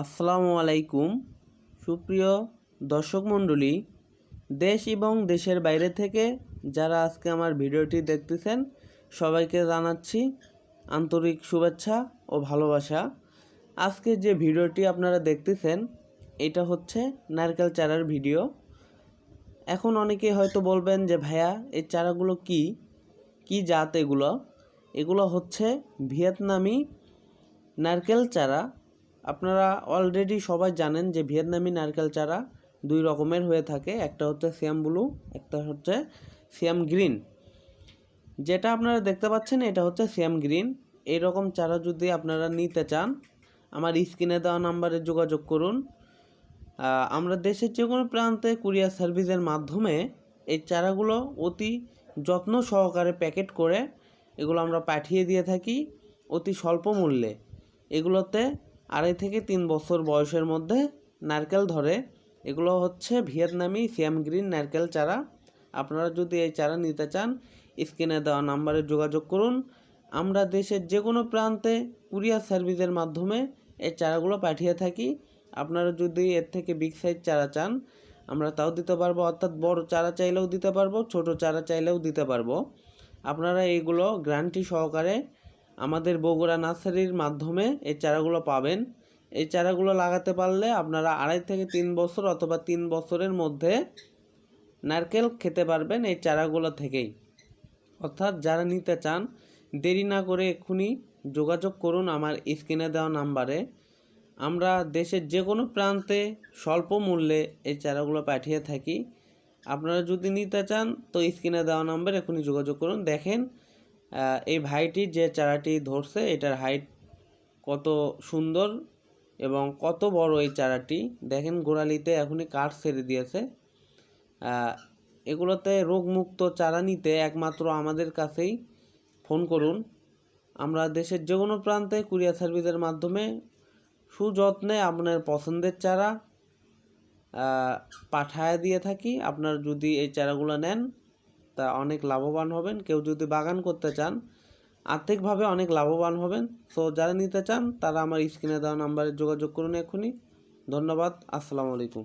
আসসালামু আলাইকুম। সুপ্রিয় দর্শক মণ্ডলী, দেশ এবং দেশের বাইরে থেকে যারা আজকে আমার ভিডিওটি দেখতেছেন, সবাইকে জানাচ্ছি আন্তরিক শুভেচ্ছা ও ভালোবাসা। আজকে যে ভিডিওটি আপনারা দেখতেছেন, এটা হচ্ছে নারকেল চারার ভিডিও। এখন অনেকে হয়তো বলবেন যে, ভাইয়া, এই চারাগুলো কি? কি জাত এগুলো? এগুলো হচ্ছে ভিয়েতনামি নারকেল চারা। আপনারা অলরেডি সবাই জানেন যে ভিয়েতনামি নারকেল চারা দুই রকমের হয়ে থাকে। একটা হচ্ছে সিয়াম ব্লু, একটা হচ্ছে সিয়াম গ্রিন। যেটা আপনারা দেখতে পাচ্ছেন, এটা হচ্ছে সিয়াম গ্রিন। এরকম চারা যদি আপনারা নিতে চান, আমার স্ক্রিনে দেওয়া নাম্বারে যোগাযোগ করুন। আমরা দেশের যে কোনো প্রান্তে কুরিয়ার সার্ভিসের মাধ্যমে এই চারাগুলো অতি যত্ন সহকারে প্যাকেট করে এগুলো আমরা পাঠিয়ে দিয়ে থাকি অতি স্বল্প মূল্যে। এগুলোতে আড়াই থেকে তিন বছর বয়সের মধ্যে নারকেল ধরে। এগুলো হচ্ছে ভিয়েতনামি সিয়াম গ্রিন নারকেল চারা। আপনারা যদি এই চারা নিতে চান, স্ক্রিনে দেওয়া নাম্বারে যোগাযোগ করুন। আমরা দেশের যে কোনো প্রান্তে কুরিয়ার সার্ভিসের মাধ্যমে এই চারাগুলো পাঠিয়ে থাকি। আপনারা যদি এর থেকে বিগ সাইজ চারা চান, আমরা তাও দিতে পারব, অর্থাৎ বড় চারা চাইলেও দিতে পারব, ছোট চারা চাইলেও দিতে পারব। আপনারা এইগুলো গ্যারান্টি সহকারে আমাদের বগুড়া নার্সারির মাধ্যমে এই চারাগুলো পাবেন। এই চারাগুলো লাগাতে পারলে আপনারা আড়াই থেকে তিন বছর অথবা তিন বছরের মধ্যে নারকেল খেতে পারবেন এই চারাগুলো থেকেই। অর্থাৎ যারা নিতে চান, দেরি না করে এক্ষুনি যোগাযোগ করুন আমার স্ক্রিনে দেওয়া নাম্বারে। আমরা দেশের যে কোনো প্রান্তে স্বল্প মূল্যে এই চারাগুলো পাঠিয়ে থাকি। আপনারা যদি নিতে চান, তো স্ক্রিনে দেওয়া নাম্বার এখনই যোগাযোগ করুন। দেখেন এই ভাইটি যে চারাটি ধরছে, এটার হাইট কত সুন্দর এবং কত বড় এই চারাটি? দেখেন গোড়ালিতে এখনই কাঠ ছেড়ে দিয়েছে। এগুলোতে রোগমুক্ত চারা নিতে একমাত্র আমাদের কাছেই ফোন করুন। আমরা দেশের যে কোনো প্রান্তে কুরিয়ার সার্ভিসের মাধ্যমে সুযত্নে আপনার পছন্দের চারা পাঠায় দিয়ে থাকি। আপনার যদি এই চারাগুলো নেন তা অনেক লাভবান হবেন। কেউ যদি বাগান করতে চান, আর্থিকভাবে অনেক লাভবান হবেন। সো যারা নিতে চান, তারা আমার স্ক্রিনে দেওয়া নাম্বারে যোগাযোগ করুন এখনই ধন্যবাদ, আসসালামু আলাইকুম।